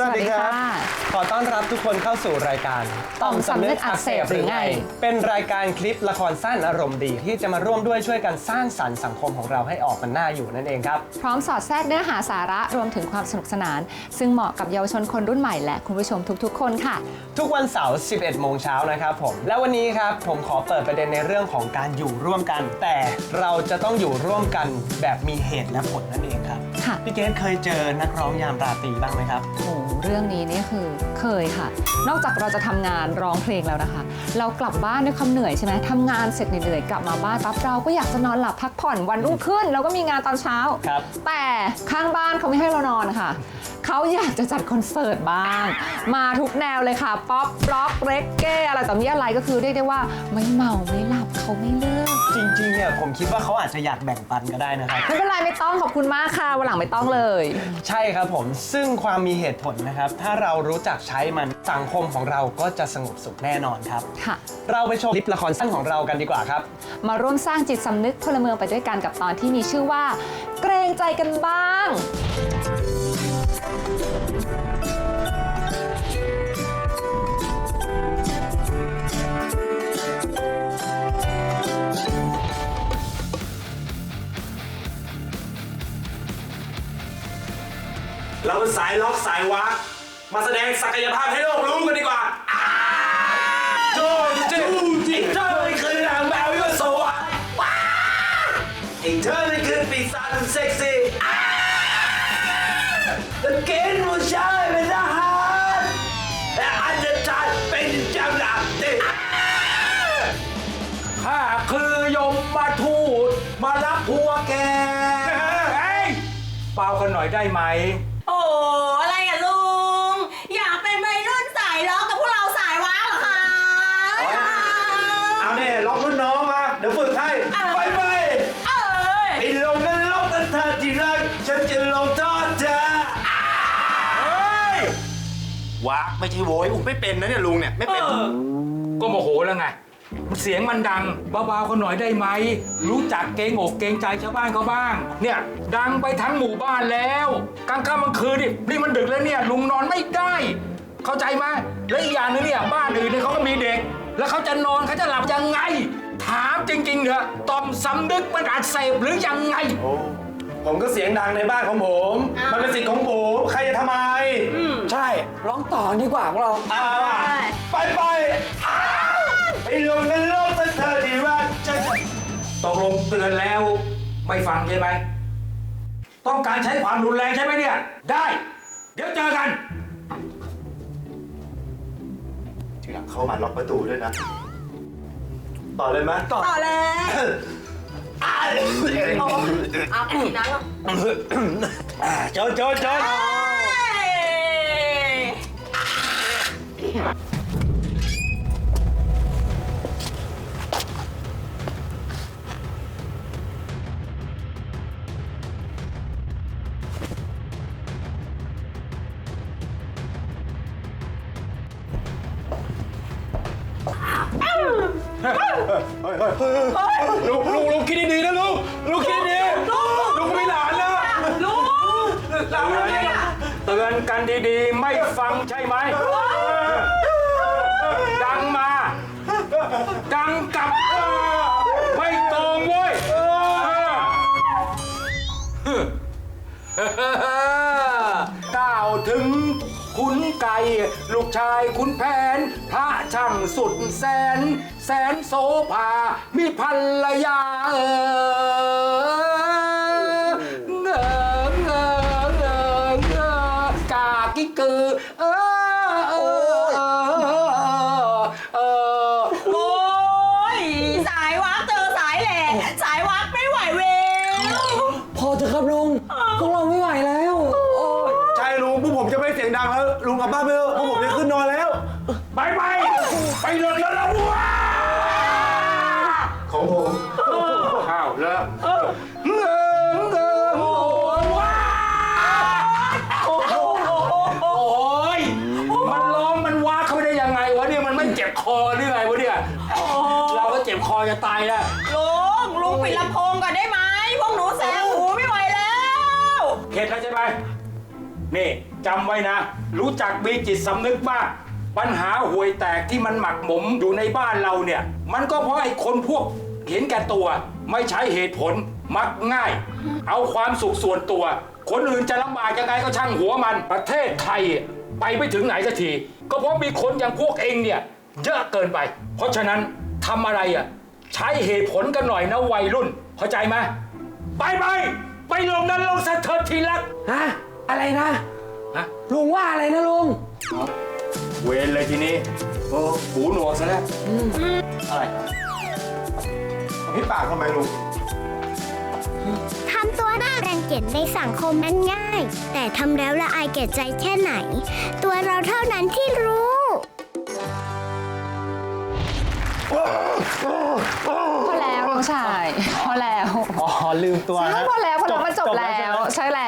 สวัสดีครับ ขอต้อนรับทุกคนเข้าสู่รายการต่อมสำนึกอักเสบหรือไง เป็นรายการคลิปละครสั้นอารมณ์ดี ที่จะมาร่วมด้วยช่วยกันสร้างสรรค์สังคมของเราให้ออกมันน่าอยู่นั่นเองครับ พร้อมสอดแทรกเนื้อหาสาระรวมถึงความสนุกสนาน ซึ่งเหมาะกับเยาวชนคนรุ่นใหม่และคุณผู้ชมทุกๆ คนค่ะ ทุกวันเสาร์ 11 โมงเช้านะครับผม และวันนี้ครับผมขอเปิดประเด็นในเรื่องของการอยู่ร่วมกัน แต่เราจะต้องอยู่ร่วมกันแบบมีเหตุและผลนั่นเองครับค่ะพี่เกดเคยเจอนักร้องยามราตรีบ้างไหมครับโอ้โหเรื่องนี้นี่คือเคยค่ะ นอกจากเราจะทำงานร้องเพลงแล้วนะคะ เรากลับบ้านด้วยความเหนื่อยใช่ไหมทำงานเสร็จเหนื่อยๆกลับมาบ้านปั๊บเราก็อยากจะนอนหลับพักผ่อนวันรุ่งขึ้นเราก็มีงานตอนเช้าครับแต่ข้างบ้านเขาไม่ให้เรานอนค่ะเขาอยากจะจัดคอนเสิร์ตบ้าง มาทุกแนวเลยค่ะ ป๊อปร็อกเรกเก้อะไรต่อมีอะไรก็คือเรียกได้ว่าไม่เมาไม่หลับเขาไม่เลิก จริงๆเนี่ยผมคิดว่าเขาอาจจะอยากแบ่งปันก็ได้นะครับ ไม่เป็นไรไม่ต้องขอบคุณมากค่ะวันหลังไม่ต้องเลย ใช่ครับผมซึ่งความมีเหตุผลนะครับ ถ้าเรารู้จักใช้มันสังคมของเราก็จะสงบสุขแน่นอนครับ ค่ะ เราไปชมคลิปละครสั้นของเรากันดีกว่าครับ มาร่วมสร้างจิตสำนึกพลเมืองไปด้วยกันกับตอนที่มีชื่อว่า เกรงใจกันบ้าง วากมาแสดงศักยภาพให้โลกรู้กันดีกว่าโจจูจิไอ้เธอนี่คือนางแบบวิวโซอะว้าวไอ้เธอนี่คือปีศาจอันเซ็กซี่อ้าวแต่เกณฑ์ผู้ชายเป็นทหารและอันเดอร์ชันเป็นเจ้าหน้าที่ข้าคือยมมาทูตมารับผัวแก เฮ้ย เปล่ากันหน่อยได้ไหม อที่รักฉันจะลงโทษเธอเฮ้ยวะไม่ใช่โวยอุ้มไม่เป็นนะเนี่ยลุงเนี่ยไม่เป็น ก็โมโหแล้วไง เสียงมันดังเบาๆกันหน่อยได้ไหม รู้จักเกรงอกเกรงใจชาวบ้านเขาบ้าง เนี่ย ดังไปทั้งหมู่บ้านแล้วกลางค่ำกลางคืนนี่นี่มันดึกแล้วเนี่ย ลุงนอนไม่ได้ เข้าใจไหมและอีกอย่างหนึงเนี่ยบ้านอื่นเนี่ยเขาก็มีเด็ก แล้วเขาจะนอนเขาจะหลับยังไง ถามจริงๆเถอะต่อมสำนึกมันอักเสบหรือยังไง ผมก็เสียงดังในบ้านของผมมันเป็นสิทธิ์ของผม ใครจะทำไมใช่ร้องต่อดีกว่าพวกเราอ่าไปไปอ้าวไอ้ลงกันล็อกกันเธอที่รักฉันจะตกลงเตือนแล้ว ไม่ฟังใช่ไหม ต้องการใช้ความรุนแรงใช่ไหมเนี่ย ได้ เดี๋ยวเจอกัน ทีหลังเข้ามาล็อกประตูด้วยนะ ต่อเลยไหมต่อ ต่อเลย เอาขี้นังอ่าจนโจนจ้ยเฮ้ยเฮ้ยลูกลูกลูกคิดดีๆนะลูกลูกคิดดีๆลุงไม่หลานนะ ลุง หลานอะไรอะ เตื อนกันดีๆ ไม่ฟังใช่ไหมดังมา ดังกลับ ไม่ตรงเว้ยก้าวถึงขุนไก่ลูกชายขุนแผน พระช่างสุดแสน แสนโสภา มีภรรยาเออ บบ้านไปเถอะพวกผมจะขึ้นนอนแล้ว ไปไปไปเลยแล้วละว้าของผมข้าวแล้วเงอเงอโอ้ยว้าโอ้โหโอ้ยมันร้องมันว้าเข้าไปได้ยังไงวะเนี่ยมันไม่เจ็บคอหรือไงวะเนี่ยเราก็เจ็บคอจะตายแล้วลุงลุงปิดลำโพงก่อนได้ไหมพวกหนูแสบหูไม่ไหวแล้วเข็ดแล้วใช่ไหม นี่จำไว้นะ รู้จักมีจิตสำนึกบ้างปัญหาห่วยแตกที่มันหมักหมมอยู่ในบ้านเราเนี่ย มันก็เพราะไอ้คนพวกเห็นแก่ตัว ไม่ใช้เหตุผลมักง่าย เอาความสุขส่วนตัว คนอื่นจะลำบากยังไงก็ช่างหัวมันประเทศไทยไปไม่ถึงไหนสักที ก็เพราะมีคนอย่างพวกเองเนี่ยเยอะเกินไป เพราะฉะนั้นทำอะไรอะใช้เหตุผลกันหน่อยนะวัยรุ่นเข้าใจไหมไปไปไปลงนั้นลงสักเถิดทีรักฮะ อะไรนะฮะ ลุงว่าอะไรนะลุงเวรเลยทีนี้โอ้หูหนวกซะแล้วอะไรพี่ปากทำไมลุงทำตัวน่ารังเกียจในสังคมนั้นง่าย แต่ทำแล้วละอายแก่ใจแค่ไหน ตัวเราเท่านั้นที่รู้ พอแล้วน้องชาย พอแล้ว อ๋อลืมตัวใช่ฮะพอแล้วพอแล้วมันจบใช่แล้วไหมใช่แล้วโอเ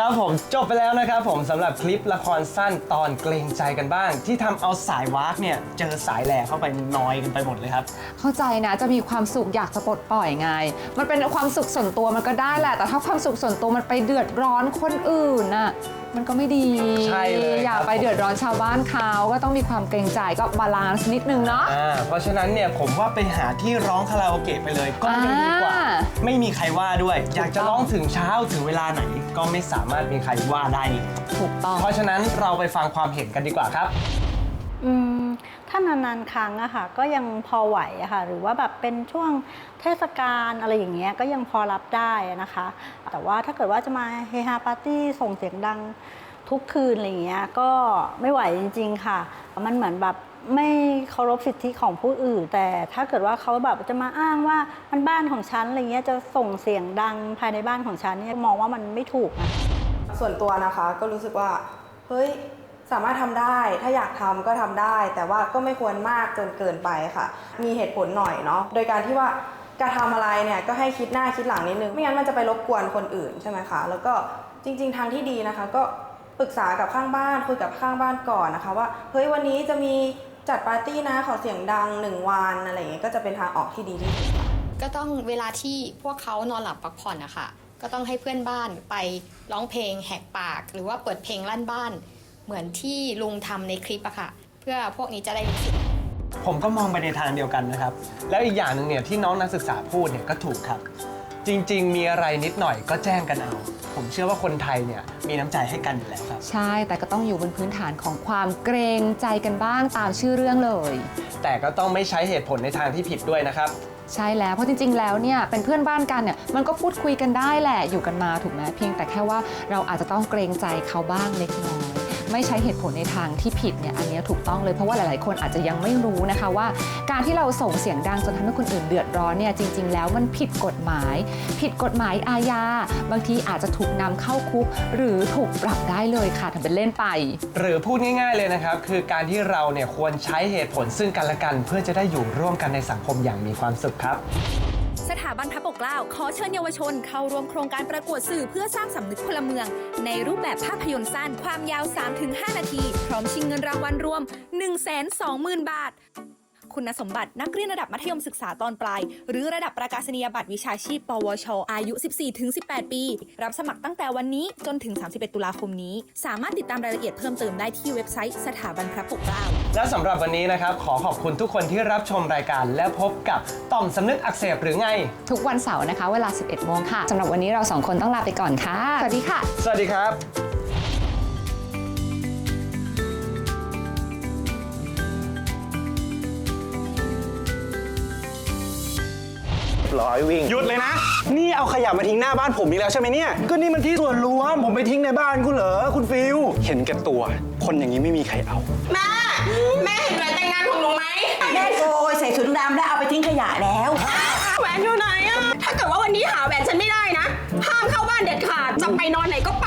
ครับผมจบไปแล้วนะครับผมสำหรับคลิปละครสั้นตอนเกรงใจกันบ้าง ที่ทำเอาสายวากเนี่ยเจอสายแหล่เข้าไปนอยกันไปหมดเลยครับ เข้าใจนะจะมีความสุขอยากจะปลดปล่อยไง มันเป็นความสุขส่วนตัวมันก็ได้แหละ แต่ถ้าความสุขส่วนตัวมันไปเดือดร้อนคนอื่นน่ะ มันก็ไม่ดี ใช่เลยครับอย่าไปเดือดร้อนชาวบ้านเขาก็ต้องมีความเกรงใจก็บาลานซ์นิดนึงเนาะ อ่าเพราะฉะนั้นเนี่ยผมว่าไปหาที่ร้องคาราโอเกะไปเลยก็ยังดีกว่า อ่าไม่มีใครว่าด้วย อยากจะร้องถึงเช้าถึงเวลาไหน ก็ไม่สามารถมีใครว่าได้เลยถูกต้อง เพราะฉะนั้นเราไปฟังความเห็นกันดีกว่าครับ อืม ถ้านานๆครั้งอะค่ะก็ยังพอไหวอะค่ะหรือว่าแบบเป็นช่วงเทศกาลอะไรอย่างเงี้ยก็ยังพอรับได้นะคะ แต่ว่าถ้าเกิดว่าจะมาเฮฮาปาร์ตี้ส่งเสียงดังทุกคืนอะไรอย่างเงี้ยก็ไม่ไหวจริง ๆ ค่ะ มันเหมือนแบบไม่เคารพสิทธิของผู้อื่น แต่ถ้าเกิดว่าเขาแบบจะมาอ้างว่ามันบ้านของฉันอะไรเงี้ยจะส่งเสียงดังภายในบ้านของฉันเนี่ยมองว่ามันไม่ถูกนะส่วนตัวนะคะก็รู้สึกว่าเฮ้ย สามารถทำได้ ถ้าอยากทำก็ทำได้ แต่ว่าก็ไม่ควรมากจนเกินไปค่ะ มีเหตุผลหน่อยเนาะ โดยการที่ว่าการทำอะไรเนี่ยก็ให้คิดหน้าคิดหลังนิดนึง ไม่งั้นมันจะไปรบกวนคนอื่นใช่ไหมคะ แล้วก็จริง ๆ ทางที่ดีนะคะ ก็ปรึกษากับข้างบ้าน คุยกับข้างบ้านก่อนนะคะ ว่า เฮ้ยวันนี้จะมีจัดปาร์ตี้นะ ขอเสียงดังหนึ่งวันอะไรอย่างเงี้ย ก็จะเป็นทางออกที่ดีที่สุดก็ต้องเวลาที่พวกเขานอนหลับพักผ่อนนะคะก็ต้องให้เพื่อนบ้านไปร้องเพลงแหกปาก หรือว่าเปิดเพลงลั่นบ้าน เหมือนที่ลุงทำในคลิปอะค่ะ เพื่อพวกนี้จะได้รู้สึก ผมก็มองไปในทางเดียวกันนะครับ แล้วอีกอย่างหนึ่งเนี่ยที่น้องนักศึกษาพูดเนี่ยก็ถูกครับ จริง ๆ มีอะไรนิดหน่อยก็แจ้งกันเอา ผมเชื่อว่าคนไทยเนี่ยมีน้ำใจให้กันอยู่แล้วครับ ใช่ แต่ก็ต้องอยู่บนพื้นฐานของความเกรงใจกันบ้างตามชื่อเรื่องเลย แต่ก็ต้องไม่ใช้เหตุผลในทางที่ผิดด้วยนะครับ ใช่แล้ว เพราะจริง ๆ แล้วเนี่ยเป็นเพื่อนบ้านกันเนี่ยมันก็พูดคุยกันได้แหละอยู่กันมาถูกไหมเพียงแต่แค่ว่าเราอาจจะต้องเกรงใจเขาบ้างเล็กน้อย ไม่ใช้เหตุผลในทางที่ผิดเนี่ยอันนี้ถูกต้องเลยเพราะว่าหลาย ๆ คนอาจจะยังไม่รู้นะคะว่า การที่เราส่งเสียงดังจนทำให้คนอื่นเดือดร้อนเนี่ยจริง ๆ แล้วมันผิดกฎหมาย ผิดกฎหมายอาญาบางทีอาจจะถูกนำเข้าคุก หรือถูกปรับได้เลยค่ะทำเป็นเล่นไป หรือพูดง่าย ๆ เลยนะครับคือการที่เราเนี่ยควรใช้เหตุผลซึ่งกันและกัน เพื่อจะได้อยู่ร่วมกันในสังคมอย่างมีความสุขครับ สถาบันพระปกเกล้าขอเชิญเยาวชน เข้าร่วมโครงการประกวดสื่อเพื่อสร้างสำนึกพลเมือง ในรูปแบบภาพยนตร์สั้นความยาว 3-5 นาที พร้อมชิงเงินรางวัลรวม 120,000 บาท คุณสมบัตินักเรียนระดับมัธยมศึกษาตอนปลาย หรือระดับประกาศนียบัตรวิชาชีพ ปวช อายุ 14-18 ปี รับสมัครตั้งแต่วันนี้จนถึง 31 ตุลาคมนี้ สามารถติดตามรายละเอียดเพิ่มเติมได้ที่เว็บไซต์สถาบันพระปกเกล้า และสำหรับวันนี้นะครับ ขอขอบคุณทุกคนที่รับชมรายการ และพบกับต่อมสำนึกอักเสบหรือไง ทุกวันเสาร์นะคะ เวลา 11 โมงค่ะสำหรับวันนี้เราสองคนต้องลาไปก่อนค่ะ สวัสดีค่ะ สวัสดีครับ ร้อยวิ่ง หยุดเลยนะ นี่เอาขยะมาทิ้งหน้าบ้านผมอีกแล้วใช่ไหมเนี่ย ก็นี่มันที่ส่วนรวมผมไปทิ้งในบ้านคุณเหรอคุณฟิลเห็นแก่ตัว คนอย่างนี้ไม่มีใครเอา แม่ แม่เห็นแหวนแต่งงานของหนูไหมแม่โกยใส่ถุงดำแล้วเอาไปทิ้งขยะแล้วแหวนอยู่ไหนอะถ้าเกิดว่าวันนี้หาแหวนฉันไม่ได้นะ ห้ามเข้าบ้านเด็ดขาด จะไปนอนไหนก็ไป